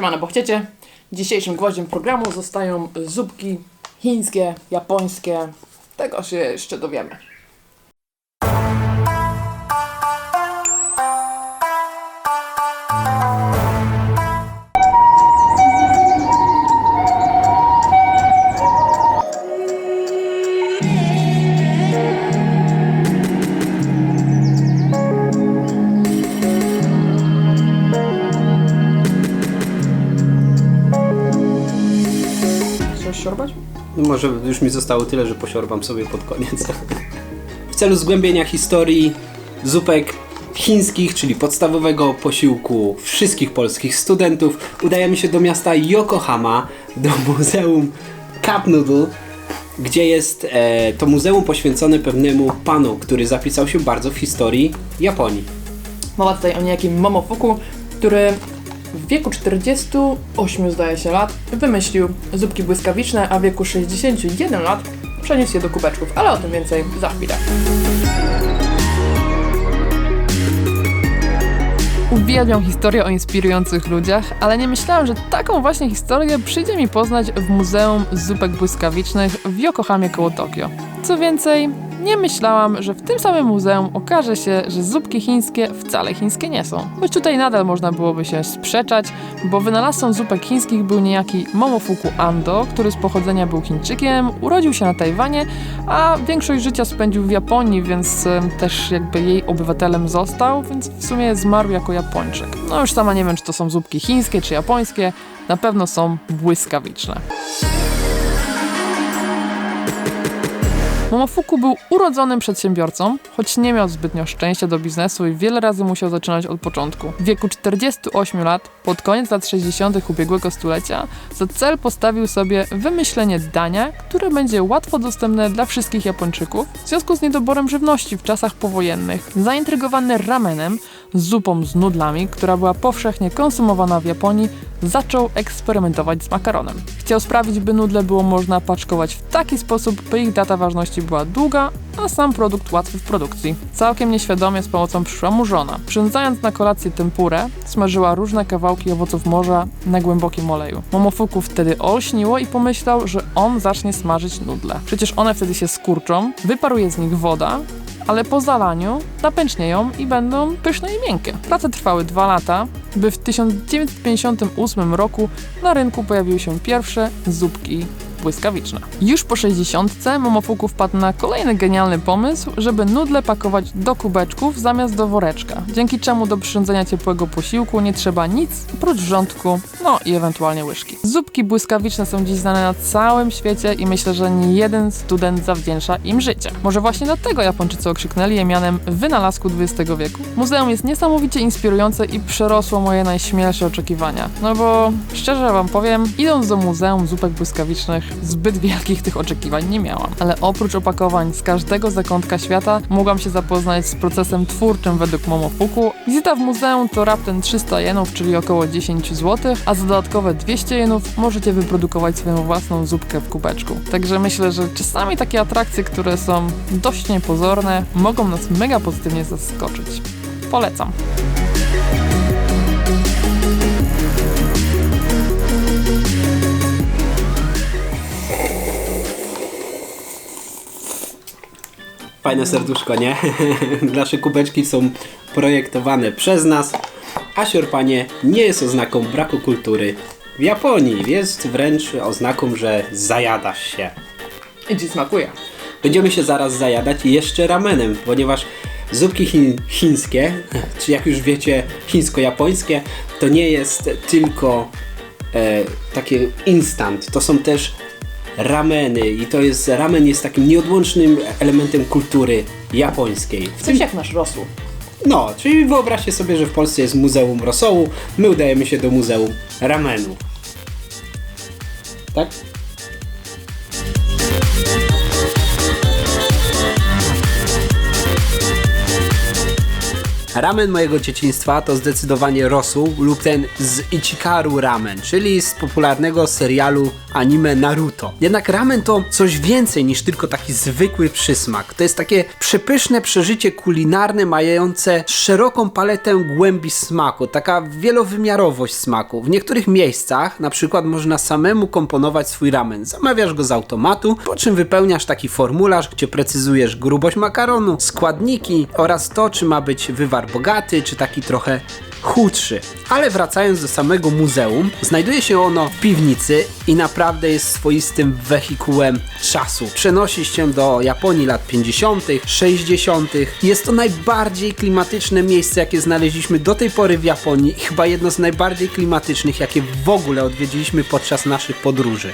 Siemano, bo chcecie? Dzisiejszym gwoździem programu zostają zupki chińskie, japońskie. Tego się jeszcze dowiemy. Chcesz siorbać? No może już mi zostało tyle, że posiorbam sobie pod koniec. W celu zgłębienia historii zupek chińskich, czyli podstawowego posiłku wszystkich polskich studentów, udajemy się do miasta Yokohama, do Muzeum Cup Noodle, gdzie jest e, to muzeum poświęcone pewnemu panu, który zapisał się bardzo w historii Japonii. Mowa tutaj o niejakim Momofuku, który w wieku 48 zdaje się lat wymyślił zupki błyskawiczne, a w wieku 61 lat przeniósł je do kubeczków, ale o tym więcej za chwilę. Uwielbiam historię o inspirujących ludziach, ale nie myślałam, że taką właśnie historię przyjdzie mi poznać w Muzeum Zupek Błyskawicznych w Yokohamie koło Tokio. Co więcej, nie myślałam, że w tym samym muzeum okaże się, że zupki chińskie wcale chińskie nie są. Choć tutaj nadal można byłoby się sprzeczać, bo wynalazcą zupek chińskich był niejaki Momofuku Ando, który z pochodzenia był Chińczykiem, urodził się na Tajwanie, a większość życia spędził w Japonii, więc też jakby jej obywatelem został, więc w sumie zmarł jako Japończyk. No już sama nie wiem, czy to są zupki chińskie czy japońskie, na pewno są błyskawiczne. Momofuku był urodzonym przedsiębiorcą, choć nie miał zbytnio szczęścia do biznesu i wiele razy musiał zaczynać od początku. W wieku 48 lat, pod koniec lat 60. ubiegłego stulecia, za cel postawił sobie wymyślenie dania, które będzie łatwo dostępne dla wszystkich Japończyków w związku z niedoborem żywności w czasach powojennych. Zaintrygowany ramenem, zupą z nudlami, która była powszechnie konsumowana w Japonii, zaczął eksperymentować z makaronem. Chciał sprawić, by nudle było można paczkować w taki sposób, by ich data ważności była długa, a sam produkt łatwy w produkcji. Całkiem nieświadomie z pomocą przyszła mu żona. Przyrządzając na kolację tempurę, smażyła różne kawałki owoców morza na głębokim oleju. Momofuku wtedy olśniło i pomyślał, że on zacznie smażyć nudle. Przecież one wtedy się skurczą, wyparuje z nich woda, ale po zalaniu napęcznieją i będą pyszne i miękkie. Prace trwały dwa lata, by w 1958 roku na rynku pojawiły się pierwsze zupki błyskawiczne. Już po 60 Momofuku wpadł na kolejny genialny pomysł, żeby nudle pakować do kubeczków zamiast do woreczka, dzięki czemu do przyrządzenia ciepłego posiłku nie trzeba nic oprócz wrzątku, no i ewentualnie łyżki. Zupki błyskawiczne są dziś znane na całym świecie i myślę, że nie jeden student zawdzięcza im życie. Może właśnie dlatego Japończycy okrzyknęli je mianem wynalazku XX wieku. Muzeum jest niesamowicie inspirujące i przerosło moje najśmielsze oczekiwania. No bo szczerze wam powiem, idąc do Muzeum Zupek Błyskawicznych, zbyt wielkich tych oczekiwań nie miałam. Ale oprócz opakowań z każdego zakątka świata, mogłam się zapoznać z procesem twórczym według Momofuku. Wizyta w muzeum to raptem 300 jenów, czyli około 10 zł, a za dodatkowe 200 jenów możecie wyprodukować swoją własną zupkę w kubeczku. Także myślę, że czasami takie atrakcje, które są dość niepozorne, mogą nas mega pozytywnie zaskoczyć. Polecam. Fajne serduszko, nie? Nasze kubeczki są projektowane przez nas, a siorpanie nie jest oznaką braku kultury. W Japonii jest wręcz oznaką, że zajadasz się. I ci smakuje. Będziemy się zaraz zajadać jeszcze ramenem, ponieważ zupki chińskie, czy jak już wiecie chińsko-japońskie, to nie jest tylko e, takie instant, to są też rameny i to jest, ramen jest takim nieodłącznym elementem kultury japońskiej. W Coś jak nasz rosół. no, czyli wyobraźcie sobie, że w Polsce jest Muzeum Rosołu, my udajemy się do Muzeum Ramenu. Tak? Ramen mojego dzieciństwa to zdecydowanie rosół lub ten z Ichikaru Ramen, czyli z popularnego serialu anime Naruto. Jednak ramen to coś więcej niż tylko taki zwykły przysmak. To jest takie przepyszne przeżycie kulinarne mające szeroką paletę głębi smaku, taka wielowymiarowość smaku. W niektórych miejscach na przykład można samemu komponować swój ramen. Zamawiasz go z automatu, po czym wypełniasz taki formularz, gdzie precyzujesz grubość makaronu, składniki oraz to, czy ma być wywar bogaty, czy taki trochę chudszy. Ale wracając do samego muzeum, znajduje się ono w piwnicy i naprawdę jest swoistym wehikułem czasu. Przenosi się do Japonii lat 50., 60. Jest to najbardziej klimatyczne miejsce, jakie znaleźliśmy do tej pory w Japonii chyba jedno z najbardziej klimatycznych, jakie w ogóle odwiedziliśmy podczas naszych podróży.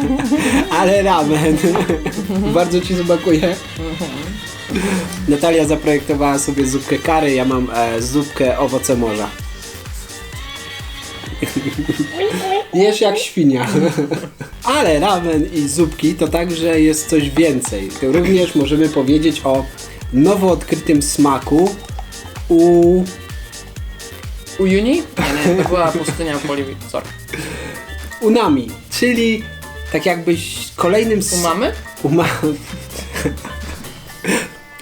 Ale ramen. Bardzo ci smakuje. Natalia zaprojektowała sobie zupkę kary, ja mam e, zupkę owoce morza. Jesz jak świnia. Ale ramen i zupki to także jest coś więcej. Również możemy powiedzieć o nowo odkrytym smaku u U Juni? Nie, nie, to była pustynia w Boliwii, sorry. Unami, czyli tak jakbyś kolejnym s- U mamy? Uma...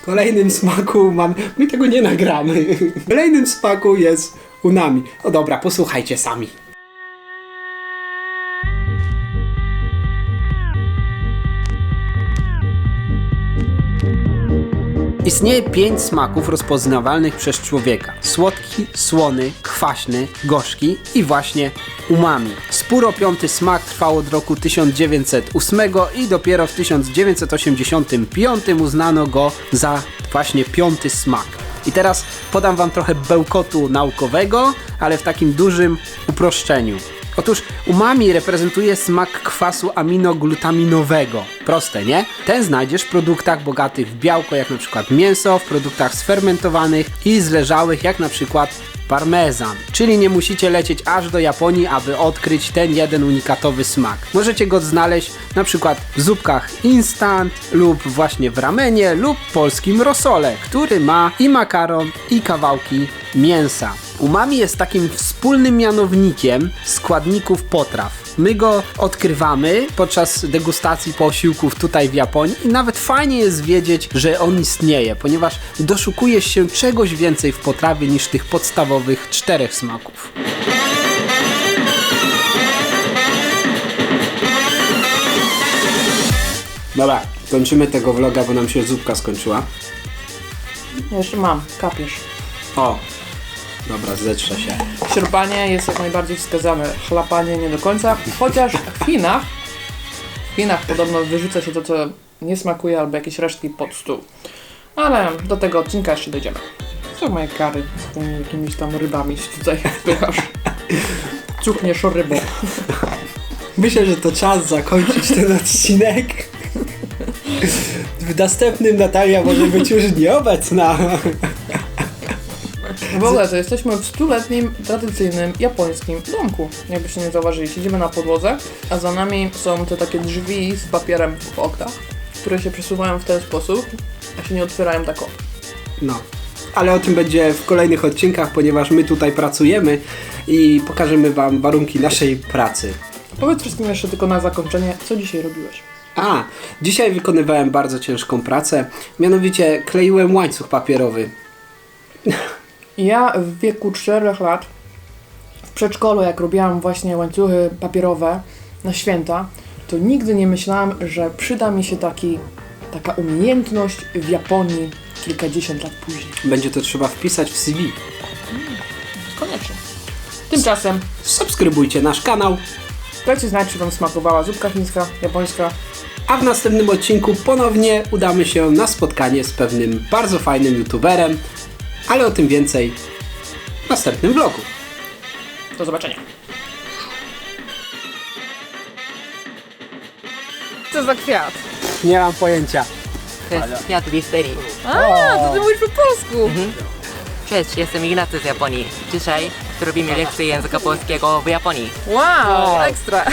Kolejnym smaku mam. My tego nie nagramy. Kolejnym smaku jest unami. O dobra, posłuchajcie sami. Istnieje pięć smaków rozpoznawalnych przez człowieka. Słodki, słony, kwaśny, gorzki i właśnie umami. Spór o piąty smak trwał od roku 1908 i dopiero w 1985 uznano go za właśnie piąty smak. I teraz podam wam trochę bełkotu naukowego, ale w takim dużym uproszczeniu. Otóż umami reprezentuje smak kwasu aminogglutaminowego. Proste, nie? Ten znajdziesz w produktach bogatych w białko, jak na przykład mięso, w produktach sfermentowanych i zleżałych, jak na przykład parmezan. Czyli nie musicie lecieć aż do Japonii, aby odkryć ten jeden unikatowy smak. Możecie go znaleźć na przykład w zupkach instant lub właśnie w ramenie lub polskim rosole, który ma i makaron i kawałki mięsa. Umami jest takim wspólnym mianownikiem składników potraw. My go odkrywamy podczas degustacji posiłków tutaj w Japonii i nawet fajnie jest wiedzieć, że on istnieje, ponieważ doszukujesz się czegoś więcej w potrawie niż tych podstawowych czterech smaków. Dobra, kończymy tego vloga, bo nam się zupka skończyła. Jeszcze mam, kapiesz. O, dobra, zetrze się. Sierpanie jest jak najbardziej wskazane, chlapanie nie do końca, chociaż w Chinach, w Chinach podobno wyrzuca się to, co nie smakuje, albo jakieś resztki pod stół. Ale do tego odcinka jeszcze dojdziemy. Co moje kary z tymi jakimiś tam rybami tutaj wpychasz. Cuchniesz rybą. Myślę, że to czas zakończyć ten odcinek. W następnym Natalia może być już nieobecna. W ogóle to jesteśmy w stuletnim, tradycyjnym, japońskim domku. Jakbyście nie zauważyli, siedzimy na podłodze, a za nami są te takie drzwi z papierem w oknach, które się przesuwają w ten sposób, a się nie otwierają tak o. No. Ale o tym będzie w kolejnych odcinkach, ponieważ my tutaj pracujemy i pokażemy Wam warunki naszej pracy. Powiedz wszystkim jeszcze tylko na zakończenie, co dzisiaj robiłeś? A, dzisiaj wykonywałem bardzo ciężką pracę, mianowicie kleiłem łańcuch papierowy. Ja w wieku 4 lat w przedszkolu, jak robiłam właśnie łańcuchy papierowe na święta, to nigdy nie myślałam, że przyda mi się taki, taka umiejętność w Japonii kilkadziesiąt lat później. Będzie to trzeba wpisać w CV. Koniecznie. Tymczasem Subskrybujcie nasz kanał, dajcie znać, czy Wam smakowała zupka chińska, japońska. a w następnym odcinku ponownie udamy się na spotkanie z pewnym bardzo fajnym youtuberem, ale o tym więcej w następnym vlogu. Do zobaczenia. Co za kwiat? Nie mam pojęcia. To jest kwiat wisterii. A, to ty mówisz po polsku. Cześć, jestem Ignacy z Japonii. Dzisiaj robimy lekcję języka polskiego w Japonii. Wow, ekstra.